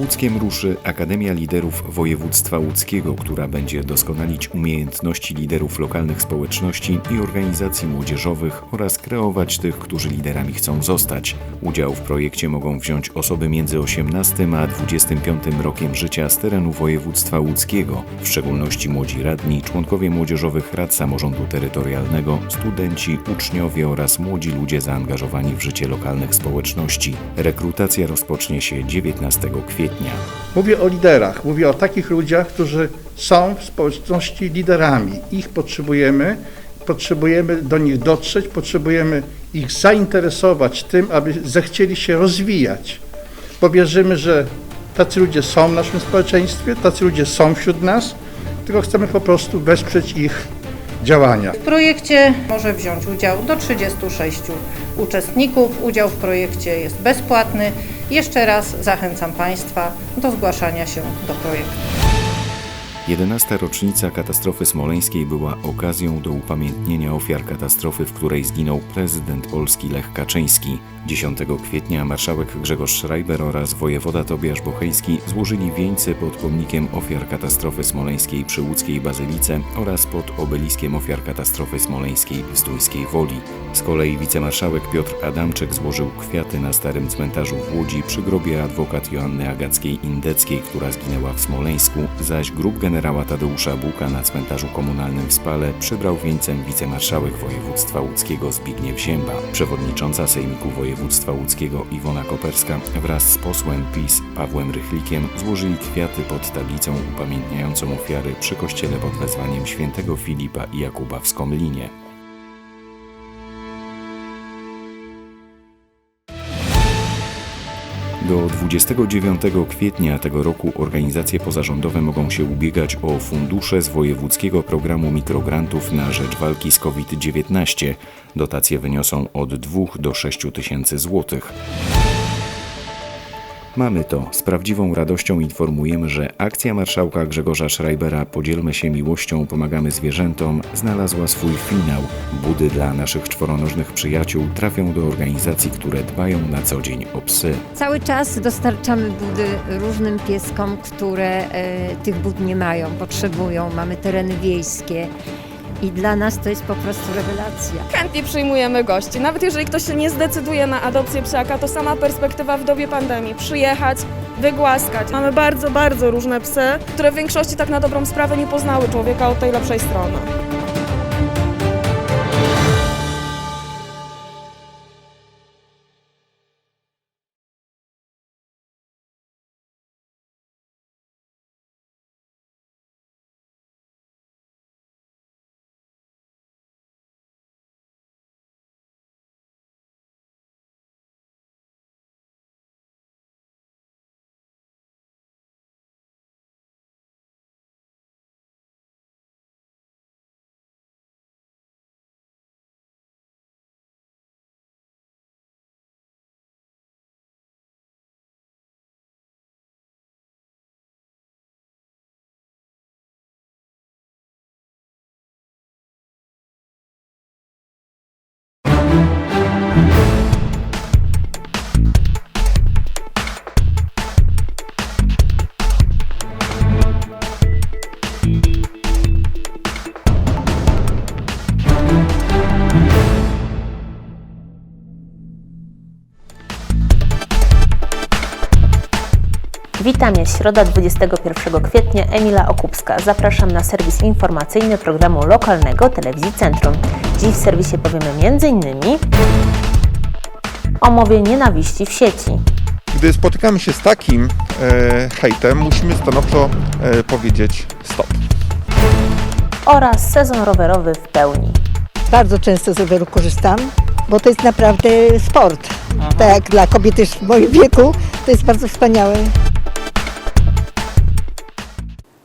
Łódzkiem ruszy Akademia Liderów Województwa Łódzkiego, która będzie doskonalić umiejętności liderów lokalnych społeczności i organizacji młodzieżowych oraz kreować tych, którzy liderami chcą zostać. Udział w projekcie mogą wziąć osoby między 18 a 25 rokiem życia z terenu województwa łódzkiego, w szczególności młodzi radni, członkowie młodzieżowych rad samorządu terytorialnego, studenci, uczniowie oraz młodzi ludzie zaangażowani w życie lokalnych społeczności. Rekrutacja rozpocznie się 19 kwietnia. Mówię o liderach, mówię o takich ludziach, którzy są w społeczności liderami. Ich potrzebujemy, potrzebujemy do nich dotrzeć, potrzebujemy ich zainteresować tym, aby zechcieli się rozwijać. Bo wierzymy, że tacy ludzie są w naszym społeczeństwie, tacy ludzie są wśród nas, tylko chcemy po prostu wesprzeć ich działania. W projekcie może wziąć udział do 36 uczestników. Udział w projekcie jest bezpłatny. Jeszcze raz zachęcam Państwa do zgłaszania się do projektu. 11. rocznica katastrofy smoleńskiej była okazją do upamiętnienia ofiar katastrofy, w której zginął prezydent Polski Lech Kaczyński. 10 kwietnia marszałek Grzegorz Schreiber oraz wojewoda Tobiasz Bochejski złożyli wieńce pod pomnikiem ofiar katastrofy smoleńskiej przy łódzkiej Bazylice oraz pod obeliskiem ofiar katastrofy smoleńskiej w Stójskiej Woli. Z kolei wicemarszałek Piotr Adamczyk złożył kwiaty na starym cmentarzu w Łodzi przy grobie adwokat Joanny Agackiej-Indeckiej, która zginęła w Smoleńsku, zaś grób generała Tadeusza Buka na cmentarzu komunalnym w Spale przybrał wieńcem wicemarszałek województwa łódzkiego Zbigniew Zięba. Przewodnicząca Sejmiku Województwa Łódzkiego Iwona Koperska wraz z posłem PiS Pawłem Rychlikiem złożyli kwiaty pod tablicą upamiętniającą ofiary przy kościele pod wezwaniem świętego Filipa i Jakuba w Skomlinie. Do 29 kwietnia tego roku organizacje pozarządowe mogą się ubiegać o fundusze z wojewódzkiego programu mikrograntów na rzecz walki z COVID-19. Dotacje wyniosą od 2 do 6 tysięcy złotych. Mamy to. Z prawdziwą radością informujemy, że akcja marszałka Grzegorza Schreibera Podzielmy się miłością, pomagamy zwierzętom znalazła swój finał. Budy dla naszych czworonożnych przyjaciół trafią do organizacji, które dbają na co dzień o psy. Cały czas dostarczamy budy różnym pieskom, które e, tych bud nie mają, potrzebują. Mamy tereny wiejskie i dla nas to jest po prostu rewelacja. Chętnie przyjmujemy gości. Nawet jeżeli ktoś się nie zdecyduje na adopcję psiaka, to sama perspektywa w dobie pandemii. Przyjechać, wygłaskać. Mamy bardzo, bardzo różne psy, które w większości tak na dobrą sprawę nie poznały człowieka od tej lepszej strony. Witam, jest środa 21 kwietnia, Emila Okupska. Zapraszam na serwis informacyjny programu lokalnego Telewizji Centrum. Dziś w serwisie powiemy m.in. o mowie nienawiści w sieci, Gdy spotykamy się z takim e, hejtem, musimy stanowczo e, powiedzieć stop. oraz sezon rowerowy w pełni. Bardzo często z roweru korzystam, bo to jest naprawdę sport. Tak jak dla kobiet też w moim wieku, to jest bardzo wspaniałe.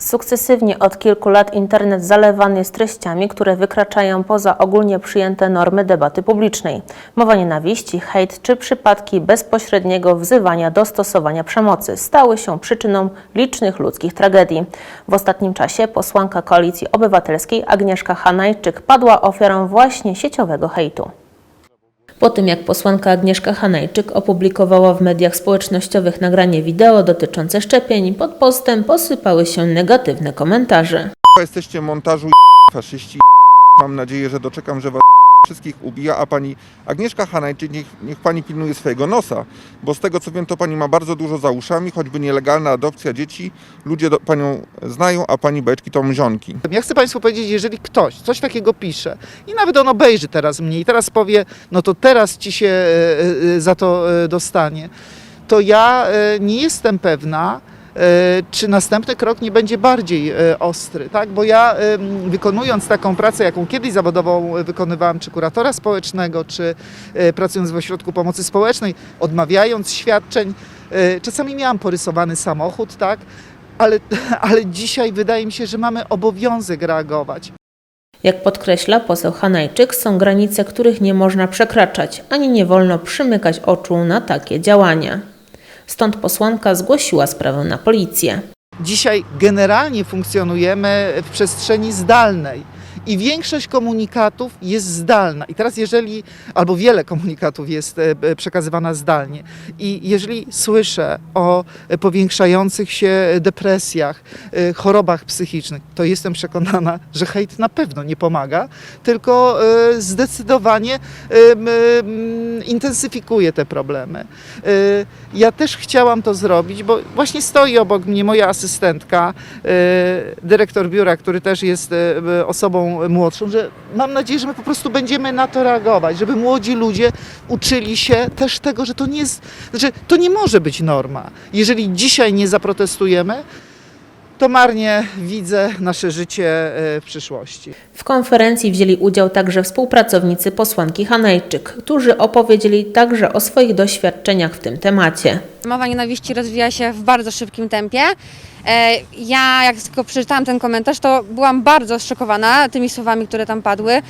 Sukcesywnie od kilku lat internet zalewany jest treściami, które wykraczają poza ogólnie przyjęte normy debaty publicznej. Mowa nienawiści, hejt czy przypadki bezpośredniego wzywania do stosowania przemocy stały się przyczyną licznych ludzkich tragedii. W ostatnim czasie posłanka Koalicji Obywatelskiej Agnieszka Hanajczyk padła ofiarą właśnie sieciowego hejtu. Po tym jak posłanka Agnieszka Hanajczyk opublikowała w mediach społecznościowych nagranie wideo dotyczące szczepień, pod postem posypały się negatywne komentarze. Jesteście montażu faszyści. Mam nadzieję, że doczekam, że was wszystkich ubija, a pani Agnieszka Hanajczyk, niech, niech pani pilnuje swojego nosa, bo z tego co wiem, to pani ma bardzo dużo za uszami, choćby nielegalna adopcja dzieci. Ludzie do, panią znają, a pani beczki to mzionki. Ja chcę Państwu powiedzieć, jeżeli ktoś coś takiego pisze i nawet on obejrzy teraz mnie i teraz powie, no to teraz ci się e, e, za to e, dostanie, to ja nie jestem pewna, czy następny krok nie będzie bardziej e, ostry, tak? Bo ja wykonując taką pracę, jaką kiedyś zawodową wykonywałam, czy kuratora społecznego, czy e, pracując w ośrodku pomocy społecznej, odmawiając świadczeń, e, czasami miałam porysowany samochód, tak? Ale, ale dzisiaj wydaje mi się, że mamy obowiązek reagować. Jak podkreśla poseł Hanajczyk, są granice, których nie można przekraczać, ani nie wolno przymykać oczu na takie działania. Stąd posłanka zgłosiła sprawę na policję. Dzisiaj generalnie funkcjonujemy w przestrzeni zdalnej i większość komunikatów jest zdalna. I teraz jeżeli, albo wiele komunikatów jest e, e, przekazywana zdalnie i jeżeli słyszę o powiększających się depresjach, e, chorobach psychicznych, to jestem przekonana, że hejt na pewno nie pomaga, tylko zdecydowanie intensyfikuje te problemy. Ja też chciałam to zrobić, bo właśnie stoi obok mnie moja asystentka, dyrektor biura, który też jest e, młodszą, że mam nadzieję, że my po prostu będziemy na to reagować, żeby młodzi ludzie uczyli się też tego, że to nie jest, znaczy to nie może być norma. Jeżeli dzisiaj nie zaprotestujemy, to marnie widzę nasze życie e, w przyszłości. W konferencji wzięli udział także współpracownicy posłanki Hanajczyk, którzy opowiedzieli także o swoich doświadczeniach w tym temacie. Mowa nienawiści rozwija się w bardzo szybkim tempie. E, Ja, jak tylko przeczytałam ten komentarz, to byłam bardzo zszokowana tymi słowami, które tam padły.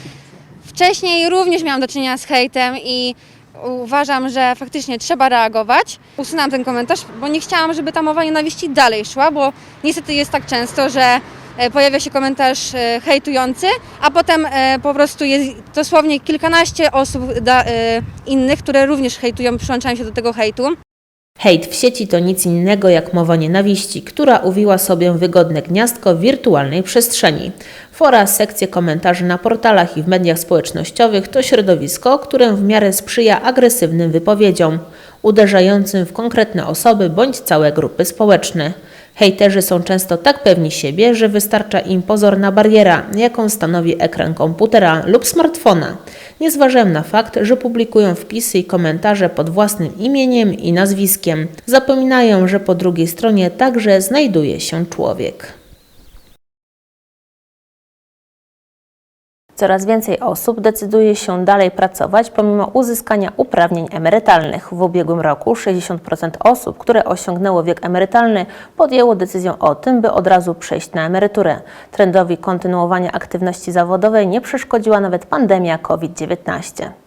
Wcześniej również miałam do czynienia z hejtem i uważam, że faktycznie trzeba reagować. Usunęłam ten komentarz, bo nie chciałam, żeby ta mowa nienawiści dalej szła, bo niestety jest tak często, że e, pojawia się komentarz e, hejtujący, a potem e, po prostu jest dosłownie kilkanaście osób innych, które również hejtują, przyłączają się do tego hejtu. Hejt w sieci to nic innego jak mowa nienawiści, która uwiła sobie wygodne gniazdko w wirtualnej przestrzeni. Fora, sekcje komentarzy na portalach i w mediach społecznościowych to środowisko, które w miarę sprzyja agresywnym wypowiedziom, uderzającym w konkretne osoby bądź całe grupy społeczne. Hejterzy są często tak pewni siebie, że wystarcza im pozorna bariera, jaką stanowi ekran komputera lub smartfona. Nie zważają na fakt, że publikują wpisy i komentarze pod własnym imieniem i nazwiskiem. Zapominają, że po drugiej stronie także znajduje się człowiek. Coraz więcej osób decyduje się dalej pracować pomimo uzyskania uprawnień emerytalnych. W ubiegłym roku 60% osób, które osiągnęło wiek emerytalny, podjęło decyzję o tym, by od razu przejść na emeryturę. Trendowi kontynuowania aktywności zawodowej nie przeszkodziła nawet pandemia COVID-19.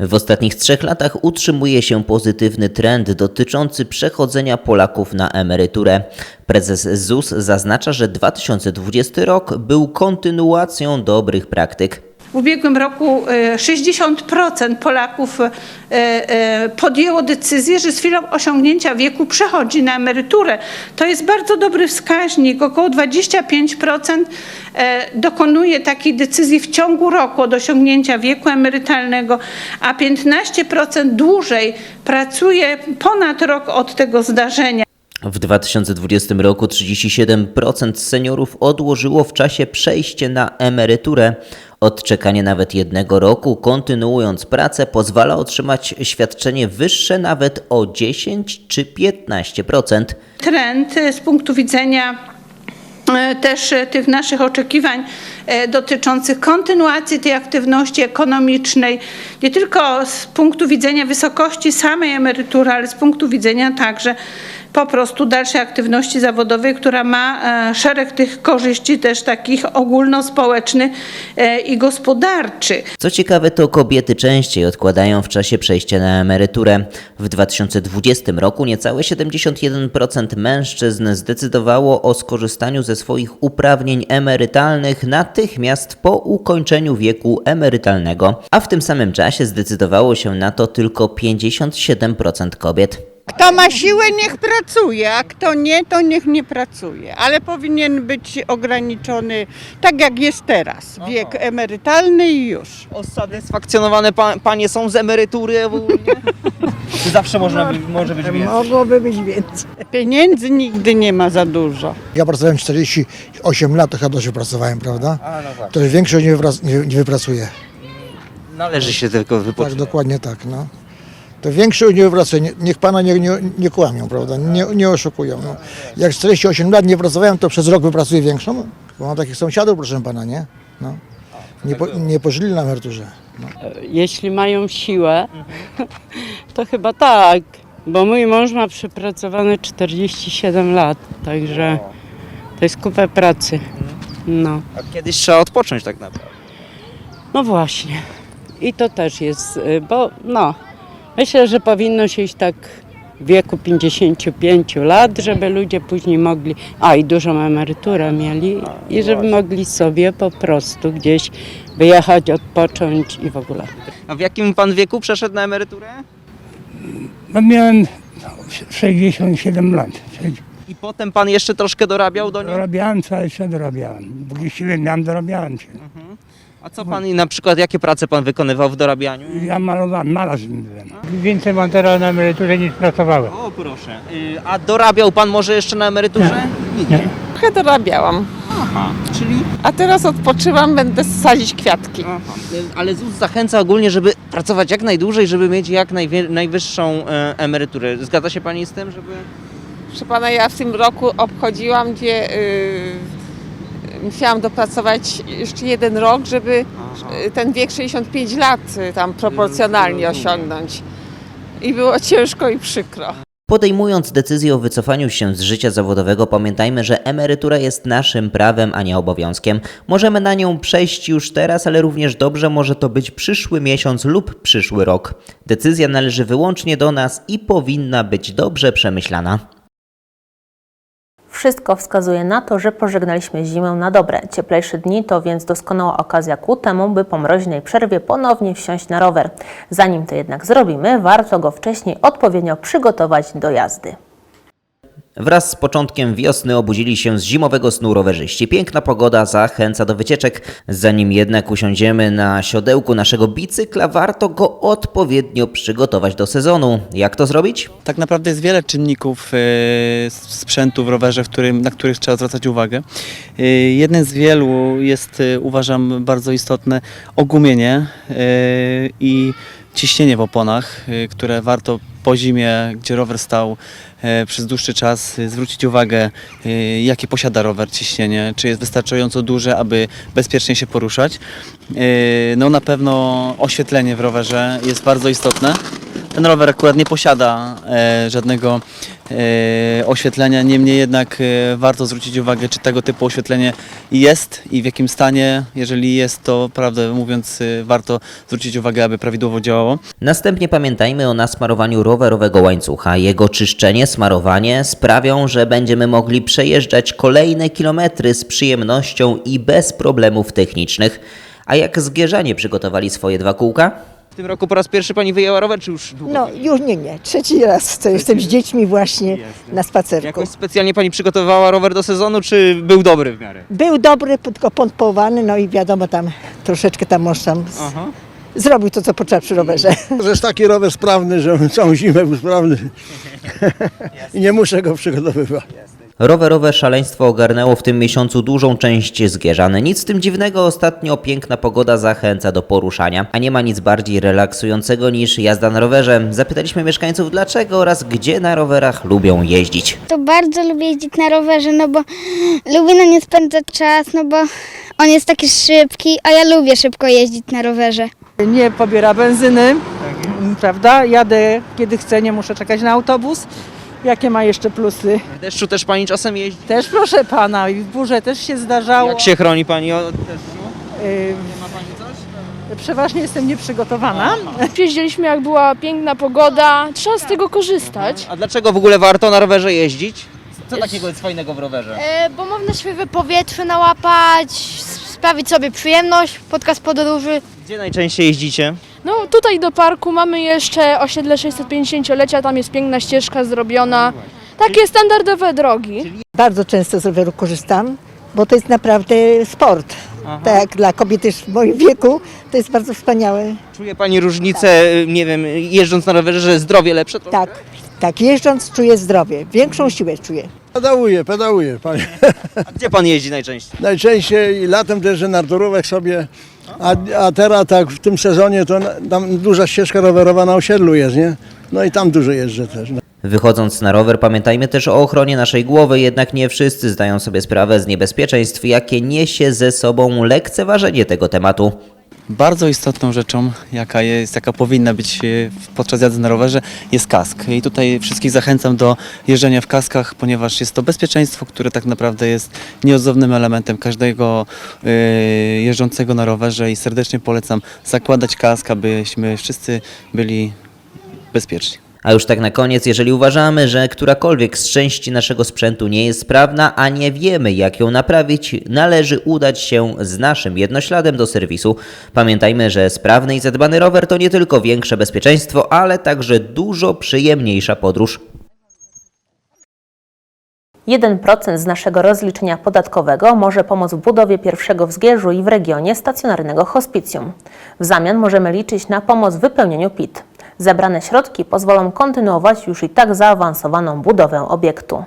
W ostatnich trzech latach utrzymuje się pozytywny trend dotyczący przechodzenia Polaków na emeryturę. Prezes ZUS zaznacza, że 2020 rok był kontynuacją dobrych praktyk. W ubiegłym roku e, 60% Polaków e, e, podjęło decyzję, że z chwilą osiągnięcia wieku przechodzi na emeryturę. To jest bardzo dobry wskaźnik. Około 25% e, dokonuje takiej decyzji w ciągu roku od osiągnięcia wieku emerytalnego, a 15% dłużej pracuje ponad rok od tego zdarzenia. W 2020 roku 37% seniorów odłożyło w czasie przejście na emeryturę. Odczekanie nawet jednego roku, kontynuując pracę, pozwala otrzymać świadczenie wyższe nawet o 10 czy 15%. trend e, z punktu widzenia e, też e, tych naszych oczekiwań dotyczących kontynuacji tej aktywności ekonomicznej, nie tylko z punktu widzenia wysokości samej emerytury, ale z punktu widzenia także po prostu dalszej aktywności zawodowej, która ma e, szereg tych korzyści też takich ogólnospołecznych e, i gospodarczych. Co ciekawe, to kobiety częściej odkładają w czasie przejścia na emeryturę. W 2020 roku niecałe 71% mężczyzn zdecydowało o skorzystaniu ze swoich uprawnień emerytalnych natychmiast po ukończeniu wieku emerytalnego, a w tym samym czasie zdecydowało się na to tylko 57% kobiet. Kto ma siłę, niech pracuje, a kto nie, to niech nie pracuje. Ale powinien być ograniczony, tak jak jest teraz, wiek emerytalny i już. Usatysfakcjonowane pa, panie są z emerytury ogólnie? Czy zawsze można by, może być więcej? Mogłoby być więcej. Pieniędzy nigdy nie ma za dużo. Ja pracowałem 48 lat, to chyba dobrze pracowałem, prawda? A, no tak. To większość nie, wyprac- nie, nie wypracuje. Należy się tylko Tak, wypocząć. dokładnie tak, no. To większość nie wypracuje. Nie- Niech pana nie, nie, nie kłamią, prawda? Nie, nie oszukują. No. Jak 48 lat nie pracowałem, to przez rok wypracuję większą, bo mam takich sąsiadów, proszę pana, nie? No. Nie, po, nie pożyli na emeryturze. Jeśli mają siłę, to chyba tak, bo mój mąż ma przepracowane 47 lat, także to jest kupę pracy. No. A kiedyś trzeba odpocząć tak naprawdę. No właśnie. I to też jest, y, bo no, myślę, że powinno się iść tak w wieku 55 lat, żeby ludzie później mogli, a i dużą emeryturę mieli i żeby mogli sobie po prostu gdzieś wyjechać, odpocząć i w ogóle. A w jakim pan wieku przeszedł na emeryturę? No miałem 67 lat. I potem pan jeszcze troszkę dorabiał do niej? Dorabiałem, co jeszcze dorabiałem. Póki siły miałem, dorabiałem się. A co pan i na przykład jakie prace pan wykonywał w dorabianiu? Ja malowałem, malarzem byłem. Więcej mam teraz na emeryturze niż pracowałem. O proszę. Y, A dorabiał pan może jeszcze na emeryturze? Nie. Trochę dorabiałam, Aha, czyli? a teraz odpoczywam, będę sadzić kwiatki. Aha. Y, Ale ZUS zachęca ogólnie, żeby pracować jak najdłużej, żeby mieć jak najwie- najwyższą e, emeryturę. Zgadza się pani z tym, żeby... Proszę pana, ja w tym roku obchodziłam, gdzie y, musiałam dopracować jeszcze jeden rok, żeby y, ten wiek 65 lat tam proporcjonalnie osiągnąć. I było ciężko i przykro. Podejmując decyzję o wycofaniu się z życia zawodowego, pamiętajmy, że emerytura jest naszym prawem, a nie obowiązkiem. Możemy na nią przejść już teraz, ale również dobrze może to być przyszły miesiąc lub przyszły rok. Decyzja należy wyłącznie do nas i powinna być dobrze przemyślana. Wszystko wskazuje na to, że pożegnaliśmy zimę na dobre. Cieplejsze dni to więc doskonała okazja ku temu, by po mroźnej przerwie ponownie wsiąść na rower. Zanim to jednak zrobimy, warto go wcześniej odpowiednio przygotować do jazdy. Wraz z początkiem wiosny obudzili się z zimowego snu rowerzyści. Piękna pogoda zachęca do wycieczek. Zanim jednak usiądziemy na siodełku naszego bicykla, warto go odpowiednio przygotować do sezonu. Jak to zrobić? Tak naprawdę jest wiele czynników e, sprzętu w rowerze, w którym, na których trzeba zwracać uwagę. E, Jeden z wielu jest, e, uważam, bardzo istotne ogumienie i ciśnienie w oponach, które warto po zimie, gdzie rower stał przez dłuższy czas, e, zwrócić uwagę, e, jakie posiada rower ciśnienie, czy jest wystarczająco duże, aby bezpiecznie się poruszać. E, No na pewno oświetlenie w rowerze jest bardzo istotne. Ten rower akurat nie posiada e, żadnego e, oświetlenia, niemniej jednak e, warto zwrócić uwagę, czy tego typu oświetlenie jest i w jakim stanie. Jeżeli jest, to prawdę mówiąc, e, warto zwrócić uwagę, aby prawidłowo działało. Następnie pamiętajmy o nasmarowaniu rowerowego łańcucha. Jego czyszczenie, smarowanie sprawią, że będziemy mogli przejeżdżać kolejne kilometry z przyjemnością i bez problemów technicznych. A jak zgierzanie przygotowali swoje dwa kółka? W tym roku po raz pierwszy pani wyjęła rower, czy już długo? No już nie, nie. Trzeci raz, co jestem z dziećmi właśnie na spacerku. Jakoś specjalnie pani przygotowała rower do sezonu, czy był dobry w miarę? Był dobry, tylko pompowany, no i wiadomo tam troszeczkę tam mąż tam z... Aha. zrobił to, co potrzeba przy rowerze. To jest taki rower sprawny, że całą zimę był sprawny. I nie muszę go przygotowywać. Rowerowe szaleństwo ogarnęło w tym miesiącu dużą część Zgierzan. Nic z tym dziwnego, ostatnio piękna pogoda zachęca do poruszania, a nie ma nic bardziej relaksującego niż jazda na rowerze. Zapytaliśmy mieszkańców dlaczego oraz gdzie na rowerach lubią jeździć. To bardzo lubię jeździć na rowerze, no bo lubię na nie spędzać czas, no bo on jest taki szybki, a ja lubię szybko jeździć na rowerze. Nie pobiera benzyny, prawda? Jadę kiedy chcę, nie muszę czekać na autobus. Jakie ma jeszcze plusy? W deszczu też pani czasem jeździ? Też proszę pana, i w burze też się zdarzało. Jak się chroni pani od deszczu? Y, Przeważnie jestem nieprzygotowana. Jeździliśmy jak była piękna pogoda, trzeba z tego korzystać. A dlaczego w ogóle warto na rowerze jeździć? Co takiego jest fajnego w rowerze? E, bo można świeże powietrze nałapać, sprawić sobie przyjemność podczas podróży. Gdzie najczęściej jeździcie? No tutaj do parku mamy jeszcze osiedle 650-lecia, tam jest piękna ścieżka zrobiona. Takie standardowe drogi. Bardzo często z roweru korzystam, bo to jest naprawdę sport. Tak jak dla kobiety w moim wieku, to jest bardzo wspaniałe. Czuje pani różnicę, y, nie wiem, jeżdżąc na rowerze, że zdrowie lepsze? To... Tak, tak, jeżdżąc czuję zdrowie, większą siłę czuję. Pedałuję, pedałuję, panie. A gdzie pan jeździ najczęściej? Najczęściej latem też że na turówek sobie, a, a teraz tak w tym sezonie to tam duża ścieżka rowerowa na osiedlu jest, nie? No i tam dużo jeżdżę też. No. Wychodząc na rower, pamiętajmy też o ochronie naszej głowy, jednak nie wszyscy zdają sobie sprawę z niebezpieczeństw, jakie niesie ze sobą lekceważenie tego tematu. Bardzo istotną rzeczą, jaka jest, jaka powinna być e, podczas jazdy na rowerze, jest kask. I tutaj wszystkich zachęcam do jeżdżenia w kaskach, ponieważ jest to bezpieczeństwo, które tak naprawdę jest nieodzownym elementem każdego e, jeżdżącego na rowerze i serdecznie polecam zakładać kask, abyśmy wszyscy byli bezpieczni. A już tak na koniec, jeżeli uważamy, że którakolwiek z części naszego sprzętu nie jest sprawna, a nie wiemy jak ją naprawić, należy udać się z naszym jednośladem do serwisu. Pamiętajmy, że sprawny i zadbany rower to nie tylko większe bezpieczeństwo, ale także dużo przyjemniejsza podróż. 1% z naszego rozliczenia podatkowego może pomóc w budowie pierwszego w i w regionie stacjonarnego hospicjum. W zamian możemy liczyć na pomoc w wypełnieniu PIT. Zebrane środki pozwolą kontynuować już i tak zaawansowaną budowę obiektu.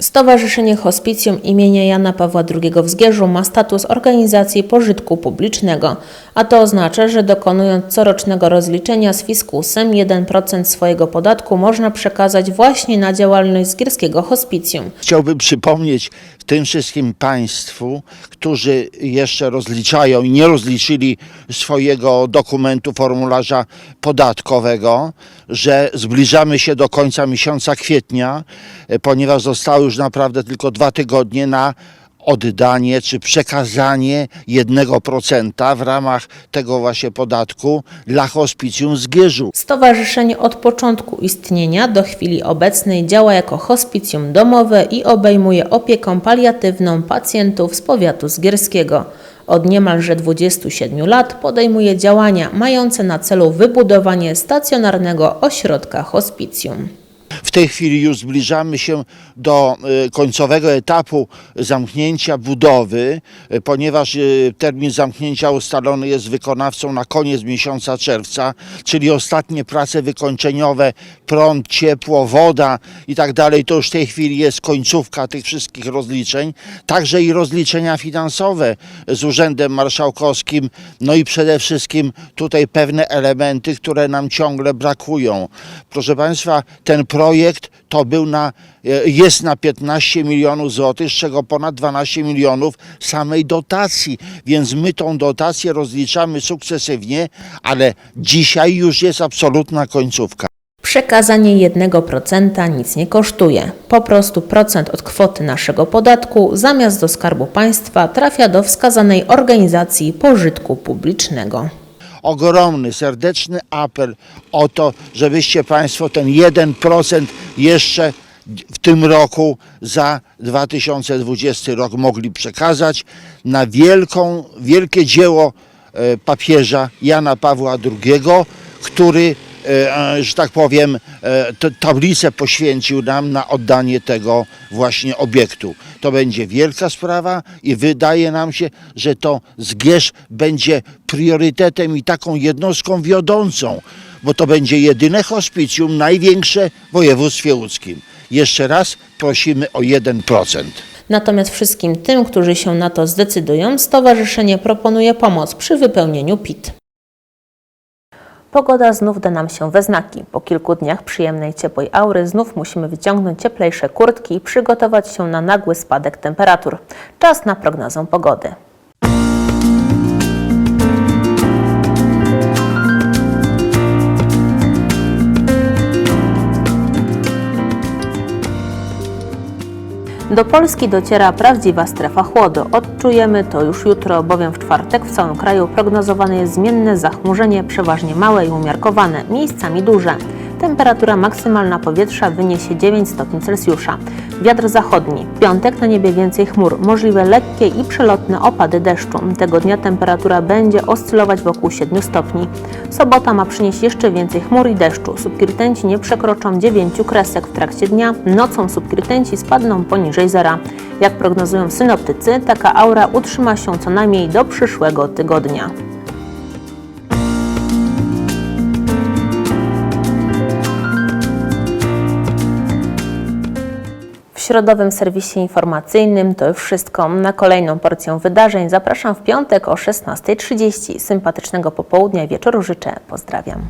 Stowarzyszenie Hospicjum imienia Jana Pawła II w Zgierzu ma status organizacji pożytku publicznego, a to oznacza, że dokonując corocznego rozliczenia z fiskusem 1% swojego podatku można przekazać właśnie na działalność Zgierskiego Hospicjum. Chciałbym przypomnieć tym wszystkim Państwu, którzy jeszcze rozliczają i nie rozliczyli swojego dokumentu, formularza podatkowego, że zbliżamy się do końca miesiąca kwietnia, e, ponieważ zostały już naprawdę tylko dwa tygodnie na oddanie czy przekazanie 1% w ramach tego właśnie podatku dla hospicjum Zgierzu. Stowarzyszenie od początku istnienia do chwili obecnej działa jako hospicjum domowe i obejmuje opieką paliatywną pacjentów z powiatu zgierskiego. Od niemalże 27 lat podejmuje działania mające na celu wybudowanie stacjonarnego ośrodka hospicjum. W tej chwili już zbliżamy się do e, końcowego etapu zamknięcia budowy, e, ponieważ e, termin zamknięcia ustalony jest wykonawcą na koniec miesiąca czerwca, czyli ostatnie prace wykończeniowe, prąd, ciepło, woda i tak dalej. To już w tej chwili jest końcówka tych wszystkich rozliczeń, także i rozliczenia finansowe z Urzędem Marszałkowskim, no i przede wszystkim tutaj pewne elementy, które nam ciągle brakują. Proszę Państwa, ten projekt to był na, e, jest na 15 milionów złotych, z czego ponad 12 milionów samej dotacji, więc my tą dotację rozliczamy sukcesywnie, ale dzisiaj już jest absolutna końcówka. Przekazanie 1% nic nie kosztuje. Po prostu procent od kwoty naszego podatku zamiast do Skarbu Państwa trafia do wskazanej organizacji pożytku publicznego. Ogromny, serdeczny apel o to, żebyście Państwo ten 1% jeszcze w tym roku za 2020 rok mogli przekazać na wielką, wielkie dzieło e, papieża Jana Pawła II, który, że tak powiem, e, tablicę poświęcił nam na oddanie tego właśnie obiektu. To będzie wielka sprawa i wydaje nam się, że to Zgierz będzie priorytetem i taką jednostką wiodącą, bo to będzie jedyne hospicjum największe w województwie łódzkim. Jeszcze raz prosimy o 1%. Natomiast wszystkim tym, którzy się na to zdecydują, stowarzyszenie proponuje pomoc przy wypełnieniu PIT. Pogoda znów da nam się we znaki. Po kilku dniach przyjemnej, ciepłej aury znów musimy wyciągnąć cieplejsze kurtki i przygotować się na nagły spadek temperatur. Czas na prognozę pogody. Do Polski dociera prawdziwa strefa chłodu. Odczujemy to już jutro, bowiem w czwartek w całym kraju prognozowane jest zmienne zachmurzenie, przeważnie małe i umiarkowane, miejscami duże. Temperatura maksymalna powietrza wyniesie 9 stopni Celsjusza. Wiatr zachodni. W piątek na niebie więcej chmur, możliwe lekkie i przelotne opady deszczu. Tego dnia temperatura będzie oscylować wokół 7 stopni. Sobota ma przynieść jeszcze więcej chmur i deszczu. Subkirtenci nie przekroczą 9 kresek w trakcie dnia. Nocą subkirtenci spadną poniżej zera. Jak prognozują synoptycy, taka aura utrzyma się co najmniej do przyszłego tygodnia. Środowym serwisie informacyjnym to już wszystko. Na kolejną porcję wydarzeń zapraszam w piątek o 16.30. Sympatycznego popołudnia i wieczoru życzę. Pozdrawiam.